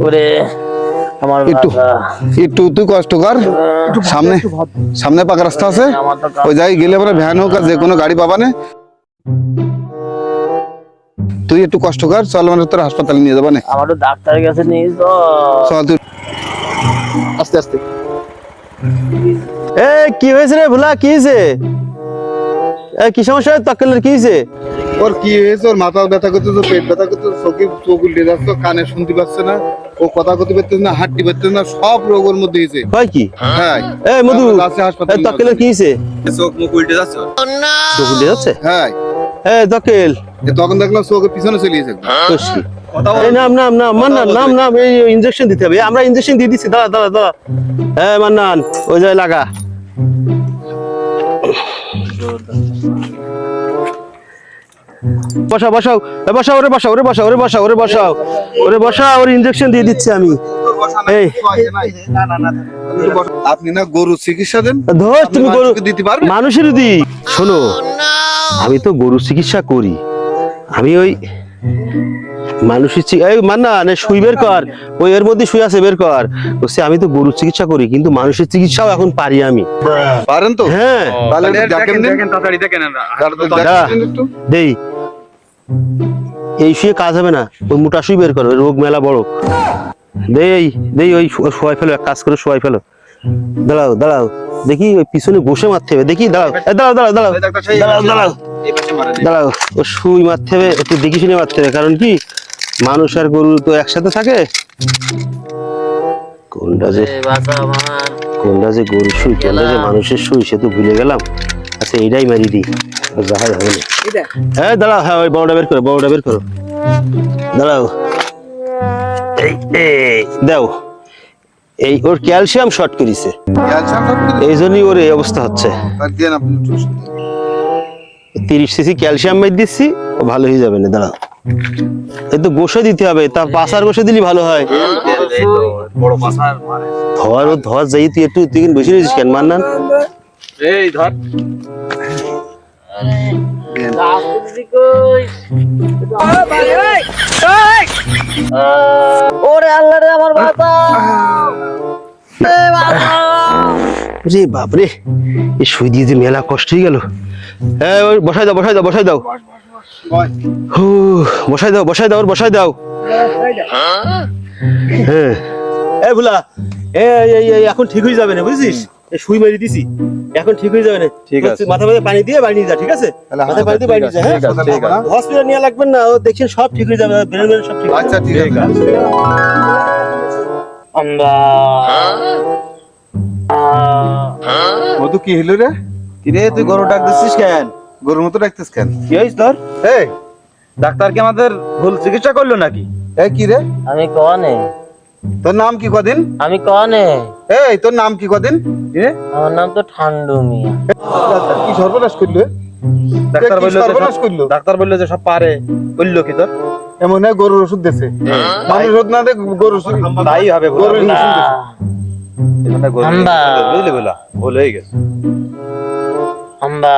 ওরে আমার একটু। একটু তুই কষ্ট কর। সামনে সামনে পাকা রাস্তা আছে। কাজ- ওই জায়গায় গেলে পরে ভ্যান হোক আর যে কোনো গাড়ি পাবানে তুই একটু কষ্ট কর চল মানে তোর হাসপাতালে নিয়ে যাবানে আমার তো ডাক্তারের কাছে নিয়ে চল তুই। আস্তে আস্তে। এ কি হয়েছে রে ভোলা? কি হয়েছে? এ কি সমস্যা? তকেলের কি হয়েছে? ওর কি হয়েছে? ওর মাথা ব্যথা করতে তো পেট ব্যথা করতে চোখে চোখ উল্টে যাচ্ছে কানে শুনতে পাচ্ছে না ও কথা করতে পারতেছে না হাঁটতে পারতেছে না সব রোগ ওর মধ্যে হয়েছে। হয় কি? হ্যাঁ। এ মধু আছে হাসপাতালে। তকেলের কি হয়েছে? চোখ মুখ উল্টে যাচ্ছে। চোখ উঠে যাচ্ছে? হ্যাঁ। এ তকেল। তখন দেখলাম চোখের পিছনে চলে গেছে। নাম নাম নাম মান্নান নাম নাম এই ইনজেকশন দিতে হবে। আমরা ইনজেকশন দিয়ে দিচ্ছি দাঁড়া দাঁড়া দাঁড়া। হ্যাঁ মান্নান ওই যায় লাগা। বসাও বসাও। বসাও ওরে বসাও ওরে বসাও ওরে বসাও ওরে বসাও। ওরে বসাও ওর ইনজেকশন দিয়ে দিচ্ছি আমি। এই। আপনি না গরু চিকিৎসা দেন? ধর তুমি গরু দিতে পারবে মানুষের দি। শোনো আমি তো গরু চিকিৎসা করি। আমি ওই মানুষের এই মান্না না শুই বের কর। ওই এর মধ্যে শুই আছে বের কর। বলছে আমি তো গরু চিকিৎসা করি কিন্তু মানুষের চিকিৎসাও এখন পারি আমি। পারেন তো? হ্যাঁ। তাহলে দেখেন তাড়াতাড়ি দেখেন। দেই। এই শুয়ে কাজ হবে না ওই মোটা শুই বের করো রোগ মেলা বড়। দেই দেই ওই শোয়াই ফেলো এক কাজ করে শোয়াই ফেলো। দাঁড়াও দাঁড়াও দেখি ওই পিছনে বসে মারতে হবে দেখি দাঁড়াও দাঁড়াও দাঁড়াও দাঁড়াও দাঁড়াও দাঁড়াও। দাঁড়াও ও সুই মারতে হবে একটু দেখি শুনে মারতে হবে কারণ কি মানুষ আর গরু তো একসাথে থাকে। কোনটা যে কোনটা যে গরু শুই কোনটা যে মানুষের শুই সে তো ভুলে গেলাম। আচ্ছা এইটাই মারি দিই। হবে হ্যাঁ দাঁড়াও হ্যাঁ ওই বড়টা বের করো বড়টা বের করো। দাঁড়াও। এই এই। দাও। এই ওর ক্যালসিয়াম শর্ট করেছে। এই জন্যই ওর এই অবস্থা হচ্ছে। তিরিশ সিসি ক্যালসিয়াম দিচ্ছি ও ভালো হয়ে যাবে না দাঁড়াও। এই তো গোসে দিতে হবে তা পাশার গোসে দিলে ভালো হয়। ধর ও ধর যাই তুই একটু তুই বসে রয়েছিস কেন মান্নান? এই ধর। কই ওরে আল্লাহ রে আমার বাবা। এ বাবা। রে বাপরে এই সুই দিয়ে যে মেলা কষ্ট হয়ে গেল হ্যাঁ বসাই দাও বসাই দাও বসাই দাও। হু, বসাই দাও বসাই দাও বসাই দাও। হ্যাঁ? এই ভুলা এই এই এই এখন ঠিক হয়ে যাবে না বুঝছিস? সুই মেরে দিছি। এখন ঠিক হয়ে যাবে না। ঠিক আছে। মাথা মাথায় পানি দিয়ে বাড়ি নিয়ে যা ঠিক আছে? তাহলে মাথায় পানি দিয়ে বাড়ি নিয়ে যা হ্যাঁ। হসপিটাল নিয়ে লাগবেন না ও সব ঠিক হয়ে যাবে ব্রেন ব্রেন সব ঠিক আচ্ছা ঠিক আছে। আমরা মধু কি হলো রে? কিরে তুই গরু ডাক দিচ্ছিস কেন? গরুর মতো ডাকতেছ কেন? কি হয়েছে তোর? এই ডাক্তার কি আমাদের ভুল চিকিৎসা করল নাকি? এই কি রে? আমি কনে। তোর নাম কি কদিন? আমি কনে। এই তোর নাম কি কদিন? আমার নাম তো ঠান্ডু মিয়া। ডাক্তার কি সর্বনাশ করল? ডাক্তার বলল সর্বনাশ করল? ডাক্তার বলল যে সব পারে। বলল কি তোর? এমন হয় গরুর ওষুধ দিছে। মানুষ ওষুধ না দে গরুর ওষুধ তাই হবে গরুর ওষুধ। বুঝলি বলা? ভুল হয়ে গেছে। আমরা